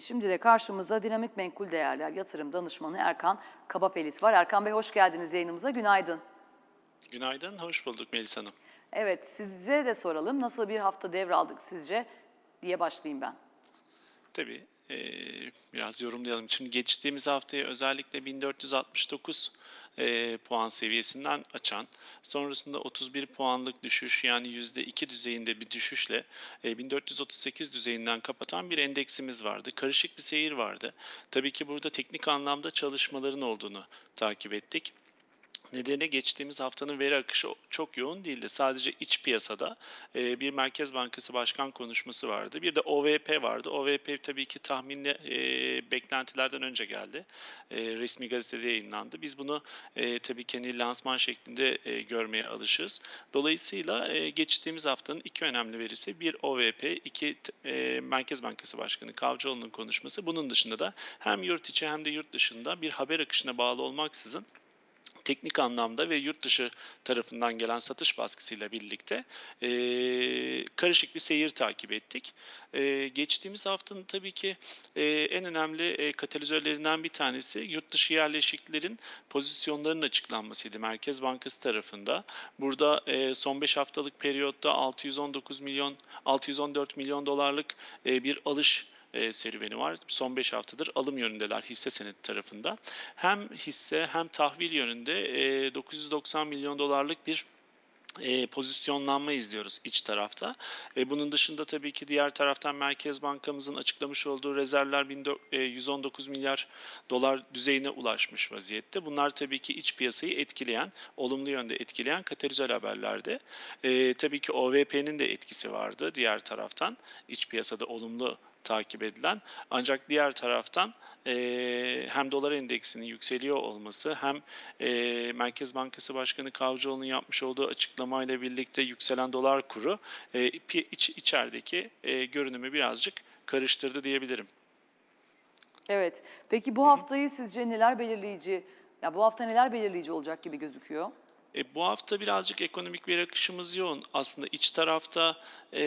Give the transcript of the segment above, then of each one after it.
Ve şimdi de karşımızda dinamik menkul değerler yatırım danışmanı Erkan Kabapelis var. Erkan Bey hoş geldiniz yayınımıza. Günaydın. Günaydın, hoş bulduk Melis Hanım. Evet size de soralım. Nasıl bir hafta devraldık sizce diye başlayayım ben. Tabii eee, biraz yorumlayalım. Şimdi geçtiğimiz haftaya özellikle 1469 eee, puan seviyesinden açan, sonrasında 31 puanlık düşüş yani %2 düzeyinde bir düşüşle eee, 1438 düzeyinden kapatan bir endeksimiz vardı. Karışık bir seyir vardı. Tabii ki burada teknik anlamda çalışmaların olduğunu takip ettik. Nedeni geçtiğimiz haftanın veri akışı çok yoğun değildi. Sadece iç piyasada e, bir Merkez Bankası Başkan konuşması vardı. Bir de OVP vardı. OVP tabii ki tahminle e, beklentilerden önce geldi. E, resmi gazetede yayınlandı. Biz bunu tabii ki hani lansman şeklinde görmeye alışığız. Dolayısıyla geçtiğimiz haftanın iki önemli verisi bir OVP, iki Merkez Bankası Başkanı Kavcıoğlu'nun konuşması. Bunun dışında da hem yurt içi hem de yurt dışında bir haber akışına bağlı olmaksızın teknik anlamda ve yurt dışı tarafından gelen satış baskısıyla birlikte eee, karışık bir seyir takip ettik. Eee, geçtiğimiz haftanın tabii ki eee, en önemli eee, katalizörlerinden bir tanesi yurt dışı yerleşiklerin pozisyonlarının açıklanmasıydı Merkez Bankası tarafında. Burada eee, son 5 haftalık periyotta 619 milyon 614 milyon dolarlık eee, bir alış e, serüveni var. Son 5 haftadır alım yönündeler hisse senedi tarafında. Hem hisse hem tahvil yönünde e, 990 milyon dolarlık bir e, pozisyonlanma izliyoruz iç tarafta. E, bunun dışında tabii ki diğer taraftan Merkez Bankamızın açıklamış olduğu rezervler 14 e, 119 milyar dolar düzeyine ulaşmış vaziyette. Bunlar tabii ki iç piyasayı etkileyen, olumlu yönde etkileyen katalizör haberlerdi. E, tabii ki OVP'nin de etkisi vardı diğer taraftan. iç piyasada olumlu takip edilen. Ancak diğer taraftan e, hem dolar endeksinin yükseliyor olması hem e, Merkez Bankası Başkanı Kavcıoğlu'nun yapmış olduğu açıklamayla birlikte yükselen dolar kuru e, iç, içerideki e, görünümü birazcık karıştırdı diyebilirim. Evet. Peki bu haftayı sizce neler belirleyici, ya bu hafta neler belirleyici olacak gibi gözüküyor? E, bu hafta birazcık ekonomik veri akışımız yoğun. Aslında iç tarafta e,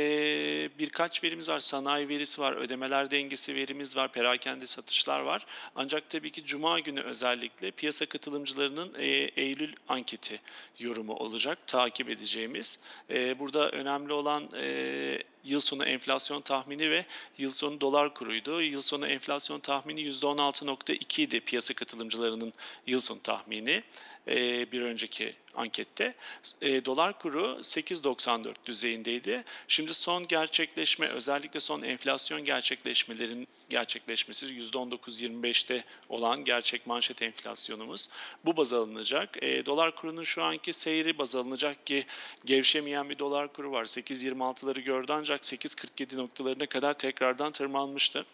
birkaç verimiz var. Sanayi verisi var, ödemeler dengesi verimiz var, perakende satışlar var. Ancak tabii ki Cuma günü özellikle piyasa katılımcılarının e, Eylül anketi yorumu olacak, takip edeceğimiz. E, burada önemli olan e, yıl sonu enflasyon tahmini ve yıl sonu dolar kuruydu. Yıl sonu enflasyon tahmini %16.2 idi piyasa katılımcılarının yıl sonu tahmini e, bir önceki ankette. E, dolar kuru 8.94 düzeyindeydi. Şimdi son gerçekleşme özellikle son enflasyon gerçekleşmelerin gerçekleşmesi %19.25'te olan gerçek manşet enflasyonumuz. Bu baz alınacak. E, dolar kurunun şu anki seyri baz alınacak ki gevşemeyen bir dolar kuru var. 8.26'ları gördü ancak 8.47 noktalarına kadar tekrardan tırmanmıştı.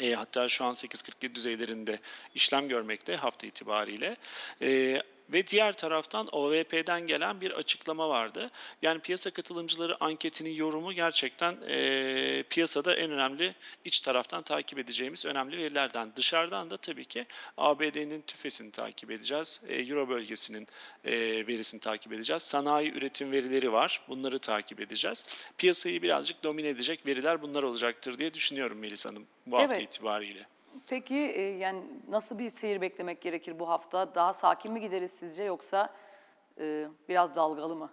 E, hatta şu an 8.47 düzeylerinde işlem görmekte hafta itibariyle. E, ve diğer taraftan OVP'den gelen bir açıklama vardı. Yani piyasa katılımcıları anketinin yorumu gerçekten e, piyasada en önemli iç taraftan takip edeceğimiz önemli verilerden. Dışarıdan da tabii ki ABD'nin tüfesini takip edeceğiz. E, Euro bölgesinin e, verisini takip edeceğiz. Sanayi üretim verileri var. Bunları takip edeceğiz. Piyasayı birazcık domine edecek veriler bunlar olacaktır diye düşünüyorum Melis Hanım bu hafta Evet. itibariyle. Peki e, yani nasıl bir seyir beklemek gerekir bu hafta? Daha sakin mi gideriz sizce yoksa e, biraz dalgalı mı?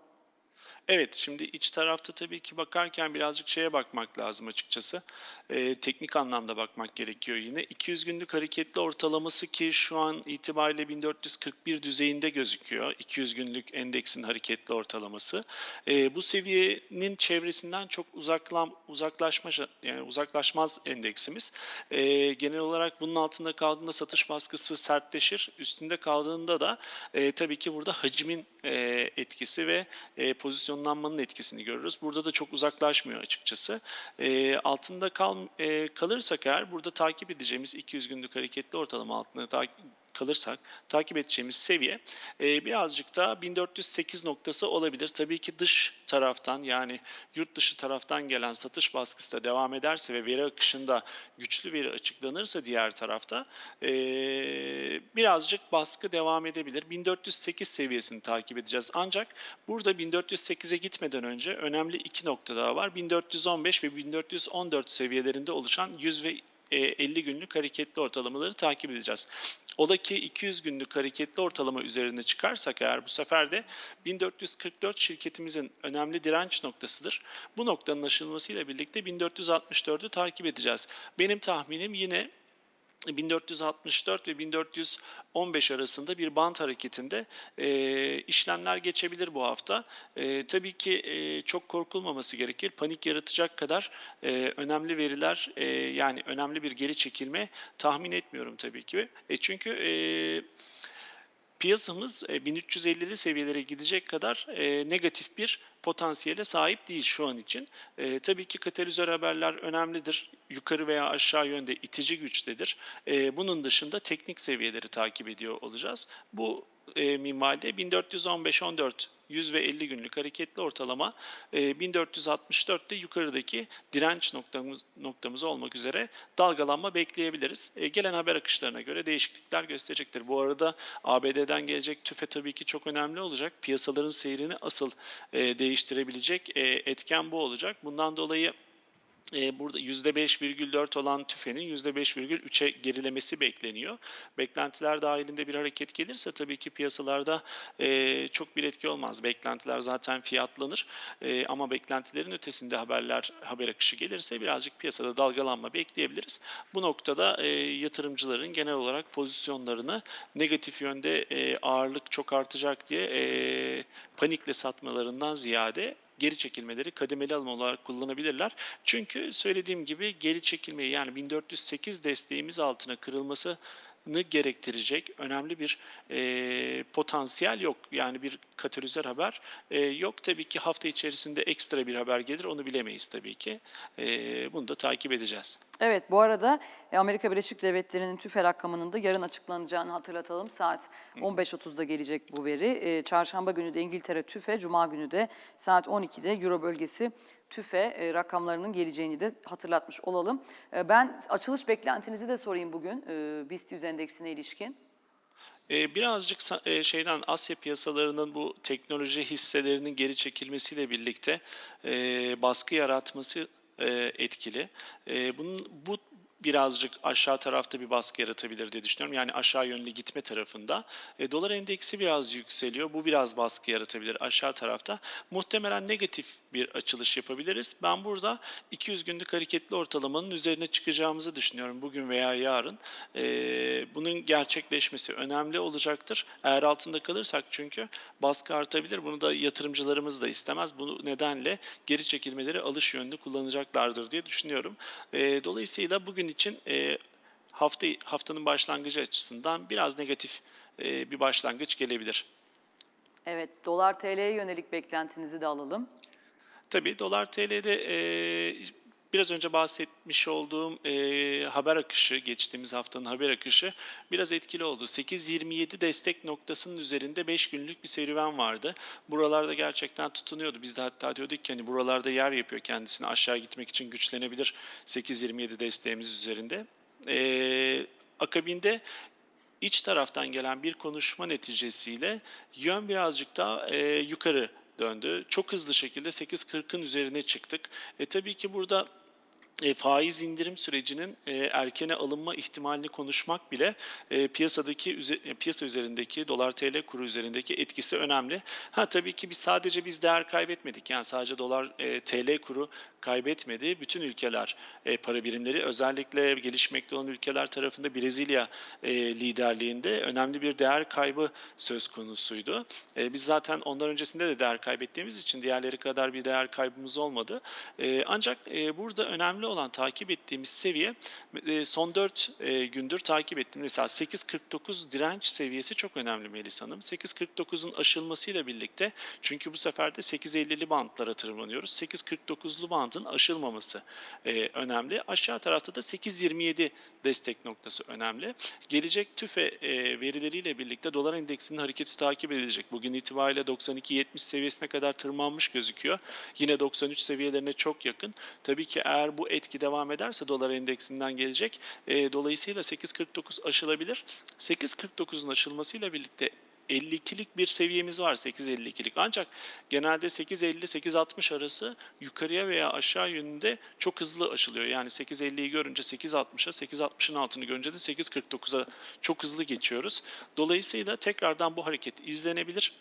Evet, şimdi iç tarafta tabii ki bakarken birazcık şeye bakmak lazım açıkçası. Ee, teknik anlamda bakmak gerekiyor yine. 200 günlük hareketli ortalaması ki şu an itibariyle 1441 düzeyinde gözüküyor. 200 günlük endeksin hareketli ortalaması. Ee, bu seviyenin çevresinden çok uzaklam, uzaklaşma, yani uzaklaşmaz endeksimiz. Ee, genel olarak bunun altında kaldığında satış baskısı sertleşir. Üstünde kaldığında da e, tabii ki burada hacmin e, etkisi ve e, pozisyonlanmanın etkisini görürüz. Burada da çok uzaklaşmıyor açıkçası. E, altında kal, e, kalırsak eğer burada takip edeceğimiz 200 günlük hareketli ortalama altında takip kalırsak takip edeceğimiz seviye e, birazcık da 1408 noktası olabilir. Tabii ki dış taraftan yani yurt dışı taraftan gelen satış baskısı da devam ederse ve veri akışında güçlü veri açıklanırsa diğer tarafta e, birazcık baskı devam edebilir. 1408 seviyesini takip edeceğiz. Ancak burada 1408'e gitmeden önce önemli iki nokta daha var. 1415 ve 1414 seviyelerinde oluşan 100 ve 50 günlük hareketli ortalamaları takip edeceğiz. Ola ki 200 günlük hareketli ortalama üzerine çıkarsak eğer bu sefer de 1444 şirketimizin önemli direnç noktasıdır. Bu noktanın aşılmasıyla birlikte 1464'ü takip edeceğiz. Benim tahminim yine 1464 ve 1415 arasında bir band hareketinde e, işlemler geçebilir bu hafta. E, tabii ki e, çok korkulmaması gerekir. Panik yaratacak kadar e, önemli veriler e, yani önemli bir geri çekilme tahmin etmiyorum tabii ki. E, çünkü e, piyasamız e, 1350'li seviyelere gidecek kadar e, negatif bir potansiyele sahip değil şu an için. E, tabii ki katalizör haberler önemlidir. Yukarı veya aşağı yönde itici güçtedir. E, bunun dışında teknik seviyeleri takip ediyor olacağız. Bu e, minvalde 1415-14 100 ve 50 günlük hareketli ortalama e, 1464'te yukarıdaki direnç noktamız, noktamız olmak üzere dalgalanma bekleyebiliriz. E, gelen haber akışlarına göre değişiklikler gösterecektir. Bu arada ABD'den gelecek tüfe tabii ki çok önemli olacak. Piyasaların seyrini asıl e, değiştirebilecek e, etken bu olacak. Bundan dolayı e, burada %5,4 olan tüfenin %5,3'e gerilemesi bekleniyor. Beklentiler dahilinde bir hareket gelirse tabii ki piyasalarda e, çok bir etki olmaz. Beklentiler zaten fiyatlanır E, ama beklentilerin ötesinde haberler, haber akışı gelirse birazcık piyasada dalgalanma bekleyebiliriz. Bu noktada e, yatırımcıların genel olarak pozisyonlarını negatif yönde ağırlık çok artacak diye panikle satmalarından ziyade geri çekilmeleri kademeli alım olarak kullanabilirler. Çünkü söylediğim gibi geri çekilmeyi yani 1408 desteğimiz altına kırılması gerektirecek önemli bir e, potansiyel yok. Yani bir katalizör haber e, yok. Tabii ki hafta içerisinde ekstra bir haber gelir onu bilemeyiz tabii ki. E, bunu da takip edeceğiz. Evet bu arada e, Amerika Birleşik Devletleri'nin tüfe rakamının da yarın açıklanacağını hatırlatalım. Saat 15.30'da gelecek bu veri. E, Çarşamba günü de İngiltere tüfe, Cuma günü de saat 12'de Euro bölgesi tüfe e, rakamlarının geleceğini de hatırlatmış olalım. E, Ben açılış beklentinizi de sorayım bugün e, BIST 100 endeksine ilişkin. Birazcık şeyden Asya piyasalarının bu teknoloji hisselerinin geri çekilmesiyle birlikte baskı yaratması etkili. Bunun bu birazcık aşağı tarafta bir baskı yaratabilir diye düşünüyorum. Yani aşağı yönlü gitme tarafında. E, dolar endeksi biraz yükseliyor. Bu biraz baskı yaratabilir aşağı tarafta. Muhtemelen negatif bir açılış yapabiliriz. Ben burada 200 günlük hareketli ortalamanın üzerine çıkacağımızı düşünüyorum bugün veya yarın. E, bunun gerçekleşmesi önemli olacaktır. Eğer altında kalırsak çünkü baskı artabilir. Bunu da yatırımcılarımız da istemez. Bu nedenle geri çekilmeleri alış yönlü kullanacaklardır diye düşünüyorum. E, dolayısıyla bugün için e, hafta haftanın başlangıcı açısından biraz negatif e, bir başlangıç gelebilir. Evet dolar TL'ye yönelik beklentinizi de alalım. Tabii dolar TL'de e, biraz önce bahsetmiş olduğum e, haber akışı, geçtiğimiz haftanın haber akışı biraz etkili oldu. 8.27 destek noktasının üzerinde 5 günlük bir serüven vardı. Buralarda gerçekten tutunuyordu. Biz de hatta diyorduk ki hani buralarda yer yapıyor kendisine aşağı gitmek için güçlenebilir 8.27 desteğimiz üzerinde. E, akabinde iç taraftan gelen bir konuşma neticesiyle yön birazcık daha e, yukarı döndü. Çok hızlı şekilde 8.40'ın üzerine çıktık. E, tabii ki burada e, faiz indirim sürecinin e, erkene alınma ihtimalini konuşmak bile e, piyasadaki e, piyasa üzerindeki dolar TL kuru üzerindeki etkisi önemli. Ha tabii ki biz sadece biz değer kaybetmedik. Yani sadece dolar e, TL kuru kaybetmedi. Bütün ülkeler e, para birimleri özellikle gelişmekte olan ülkeler tarafında Brezilya e, liderliğinde önemli bir değer kaybı söz konusuydu. E, biz zaten ondan öncesinde de değer kaybettiğimiz için diğerleri kadar bir değer kaybımız olmadı. E, ancak e, burada önemli olan takip ettiğimiz seviye e, son 4 e, gündür takip ettiğim mesela 8.49 direnç seviyesi çok önemli Melis Hanım. 8.49'un aşılmasıyla birlikte çünkü bu sefer de 8.50'li bantlara tırmanıyoruz. 8.49'lu bandın aşılmaması e, önemli. Aşağı tarafta da 8.27 destek noktası önemli. Gelecek tüfe e, verileriyle birlikte dolar endeksinin hareketi takip edilecek. Bugün itibariyle 92.70 seviyesine kadar tırmanmış gözüküyor. Yine 93 seviyelerine çok yakın. Tabii ki eğer bu etki devam ederse dolar endeksinden gelecek. E, dolayısıyla 8.49 aşılabilir. 8.49'un aşılmasıyla birlikte 52'lik bir seviyemiz var 8.52'lik. Ancak genelde 8.50-8.60 arası yukarıya veya aşağı yönünde çok hızlı aşılıyor. Yani 8.50'yi görünce 8.60'a, 8.60'ın altını görünce de 8.49'a çok hızlı geçiyoruz. Dolayısıyla tekrardan bu hareket izlenebilir.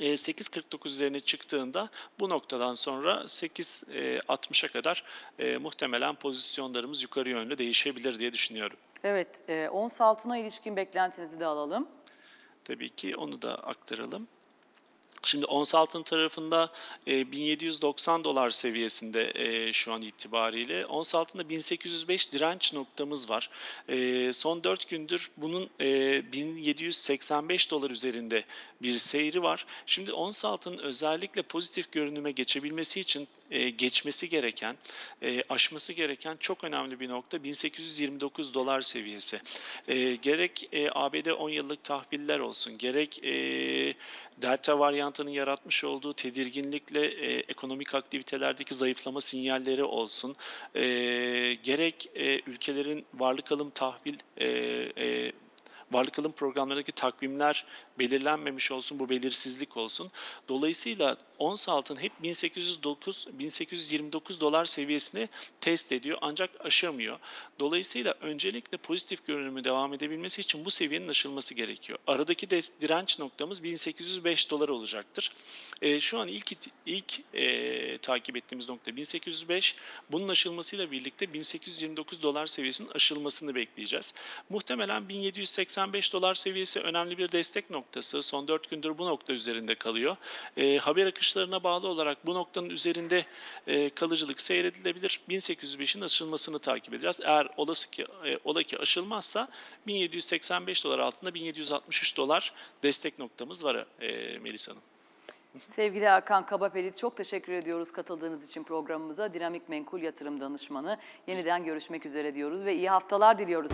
E, 8.49 üzerine çıktığında bu noktadan sonra 8.60'a kadar e, muhtemelen pozisyonlarımız yukarı yönlü değişebilir diye düşünüyorum. Evet, e, ons altına ilişkin beklentinizi de alalım. Tabii ki onu da aktaralım. Şimdi ons altın tarafında e, 1790 dolar seviyesinde e, şu an itibariyle. Ons altında 1805 direnç noktamız var. E, son 4 gündür bunun e, 1785 dolar üzerinde bir seyri var. Şimdi ons altının özellikle pozitif görünüme geçebilmesi için e, geçmesi gereken, e, aşması gereken çok önemli bir nokta 1829 dolar seviyesi. E, gerek e, ABD 10 yıllık tahviller olsun, gerek e, Delta varyantının yaratmış olduğu tedirginlikle e, ekonomik aktivitelerdeki zayıflama sinyalleri olsun, e, gerek e, ülkelerin varlık alım tahvil e, e, varlık alım programlarındaki takvimler belirlenmemiş olsun, bu belirsizlik olsun. Dolayısıyla ons altın hep 1809 1829 dolar seviyesini test ediyor ancak aşamıyor. Dolayısıyla öncelikle pozitif görünümü devam edebilmesi için bu seviyenin aşılması gerekiyor. Aradaki des- direnç noktamız 1805 dolar olacaktır. E, şu an ilk ilk e, takip ettiğimiz nokta 1805. Bunun aşılmasıyla birlikte 1829 dolar seviyesinin aşılmasını bekleyeceğiz. Muhtemelen 1785 dolar seviyesi önemli bir destek noktası. Son 4 gündür bu nokta üzerinde kalıyor. E, haber akışlarına bağlı olarak bu noktanın üzerinde e, kalıcılık seyredilebilir. 1805'in aşılmasını takip edeceğiz. Eğer olası ki e, ola ki aşılmazsa 1785 dolar altında 1763 dolar destek noktamız var e, Melisa Hanım. Sevgili Erkan Kabapelit çok teşekkür ediyoruz katıldığınız için programımıza. Dinamik Menkul Yatırım Danışmanı. Yeniden görüşmek üzere diyoruz ve iyi haftalar diliyoruz.